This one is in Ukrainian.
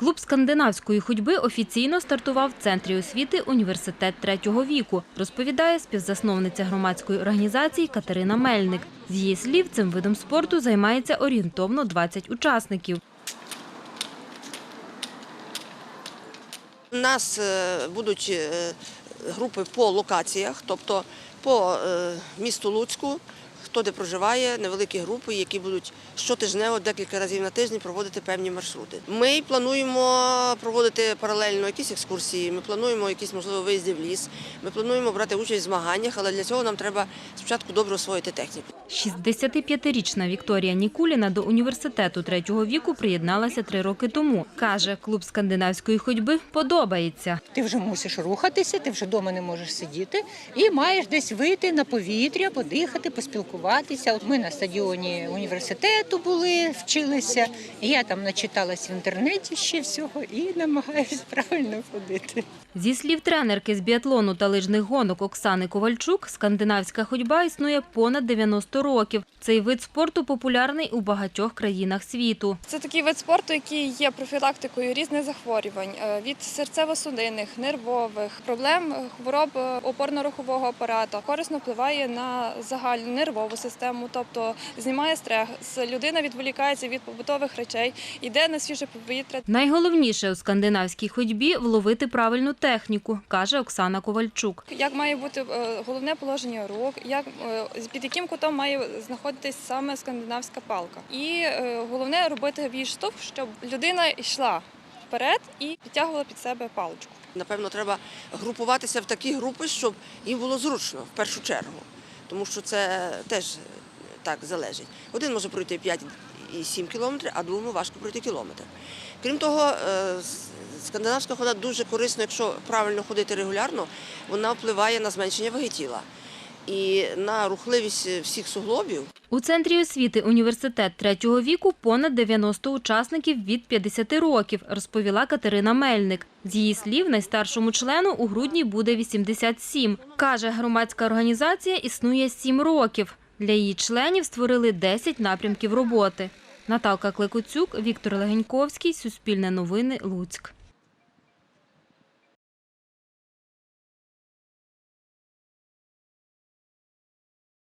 Клуб скандинавської ходьби офіційно стартував в центрі освіти університет третього віку, розповідає співзасновниця громадської організації Катерина Мельник. З її слів, цим видом спорту займається орієнтовно 20 учасників. У нас е, будуть е, групи по локаціях, тобто по е, місту Луцьку, хто де проживає, невеликі групи, які будуть щотижнево, декілька разів на тиждень проводити певні маршрути. Ми плануємо проводити паралельно якісь екскурсії, ми плануємо якісь можливо виїзди в ліс, ми плануємо брати участь в змаганнях, але для цього нам треба спочатку добре освоїти техніку. 65-річна Вікторія Нікуліна до університету третього віку приєдналася три роки тому. Каже, клуб скандинавської ходьби подобається. Ти вже мусиш рухатися, ти вже вдома не можеш сидіти і маєш десь вийти на повітря, подихати, поспілкуватися. От ми на стадіоні університету були, вчилися. Я там начиталась в інтернеті ще всього і намагаюся правильно ходити. Зі слів тренерки з біатлону та лижних гонок Оксани Ковальчук, скандинавська ходьба існує понад 90 років. Цей вид спорту популярний у багатьох країнах світу. Це такий вид спорту, який є профілактикою різних захворювань е, від серцево-судинних, нервових, проблем е, хвороб е, опорно-рухового апарату. Корисно впливає на загальну нервову систему, тобто знімає стрес. Людина відволікається від побутових речей, йде на свіже повітря. Найголовніше у скандинавській ходьбі вловити правильну техніку, каже Оксана Ковальчук. Як має бути е, головне положення рук, як е, під яким кутом має знаходитись саме скандинавська палка. І е, головне робити відштовх, щоб людина йшла вперед і підтягувала під себе паличку. Напевно, треба групуватися в такі групи, щоб їм було зручно в першу чергу, тому що це теж е, так залежить. Один може пройти 5 і 7 кілометрів, а другому важко пройти кілометр. Крім того, е, скандинавська хода дуже корисна, якщо правильно ходити регулярно, вона впливає на зменшення ваги тіла і на рухливість всіх суглобів. У центрі освіти університет третього віку понад 90 учасників від 50 років, розповіла Катерина Мельник. З її слів, найстаршому члену у грудні буде 87. Каже, громадська організація існує 7 років. Для її членів створили 10 напрямків роботи. Наталка Клекоцюк, Віктор Легеньковський, Суспільне новини, Луцьк.